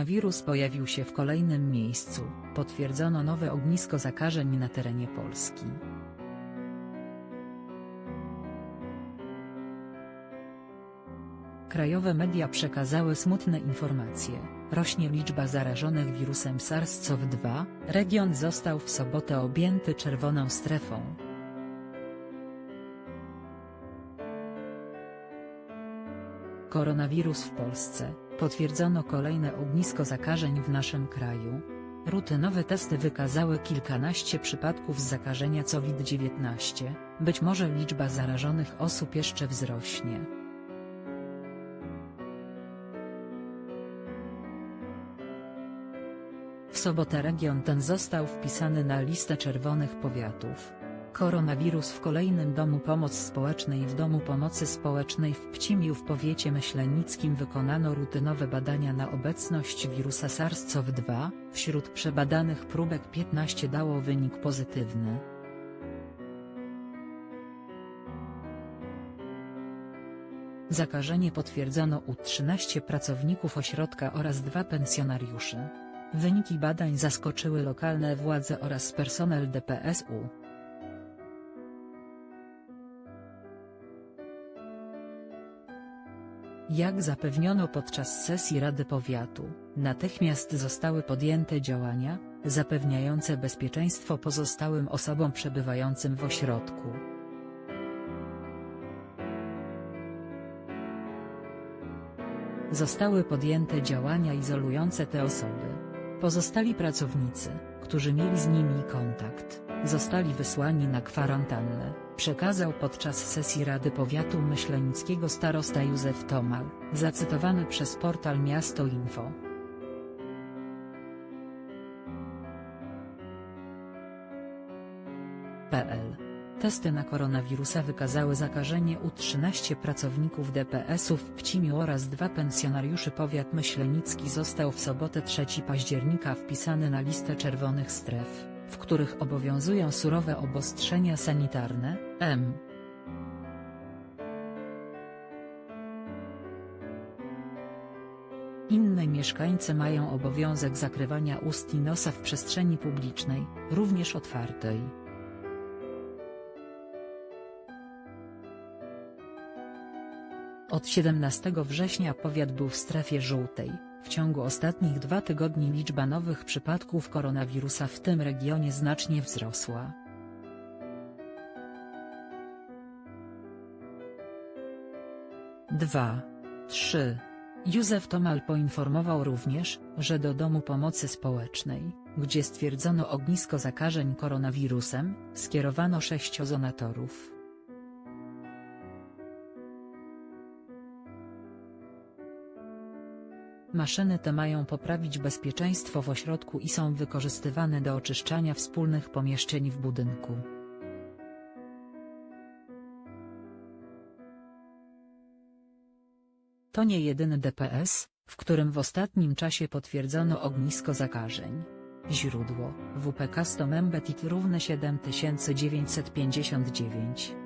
Koronawirus pojawił się w kolejnym miejscu, potwierdzono nowe ognisko zakażeń na terenie Polski. Krajowe media przekazały smutne informacje, rośnie liczba zarażonych wirusem SARS-CoV-2, region został w sobotę objęty czerwoną strefą. Koronawirus w Polsce, potwierdzono kolejne ognisko zakażeń w naszym kraju. Rutynowe testy wykazały kilkanaście przypadków zakażenia COVID-19, być może liczba zarażonych osób jeszcze wzrośnie. W sobotę region ten został wpisany na listę czerwonych powiatów. Koronawirus w kolejnym domu pomoc społecznej w Domu Pomocy Społecznej w Pcimiu w powiecie myślenickim wykonano rutynowe badania na obecność wirusa SARS-CoV-2, wśród przebadanych próbek 15 dało wynik pozytywny. Zakażenie potwierdzono u 13 pracowników ośrodka oraz dwa pensjonariuszy. Wyniki badań zaskoczyły lokalne władze oraz personel DPSU. Jak zapewniono podczas sesji Rady Powiatu, natychmiast zostały podjęte działania, zapewniające bezpieczeństwo pozostałym osobom przebywającym w ośrodku. Zostały podjęte działania izolujące te osoby. Pozostali pracownicy, którzy mieli z nimi kontakt, zostali wysłani na kwarantannę, przekazał podczas sesji Rady Powiatu Myślenickiego starosta Józef Tomal, zacytowany przez portal Miasto Info. PL. Testy na koronawirusa wykazały zakażenie u 13 pracowników DPS-u w Pcimiu oraz dwa pensjonariuszy Powiat Myślenicki został w sobotę 3 października wpisany na listę czerwonych stref, w których obowiązują surowe obostrzenia sanitarne, M. Inne mieszkańcy mają obowiązek zakrywania ust i nosa w przestrzeni publicznej, również otwartej. Od 17 września powiat był w strefie żółtej. W ciągu ostatnich dwa tygodni liczba nowych przypadków koronawirusa w tym regionie znacznie wzrosła. Dwa, trzy. Józef Tomal poinformował również, że do Domu Pomocy Społecznej, gdzie stwierdzono ognisko zakażeń koronawirusem, skierowano sześć ozonatorów. Maszyny te mają poprawić bezpieczeństwo w ośrodku i są wykorzystywane do oczyszczania wspólnych pomieszczeń w budynku. To nie jedyny DPS, w którym w ostatnim czasie potwierdzono ognisko zakażeń. Źródło: WPK Stomembetit równe 7959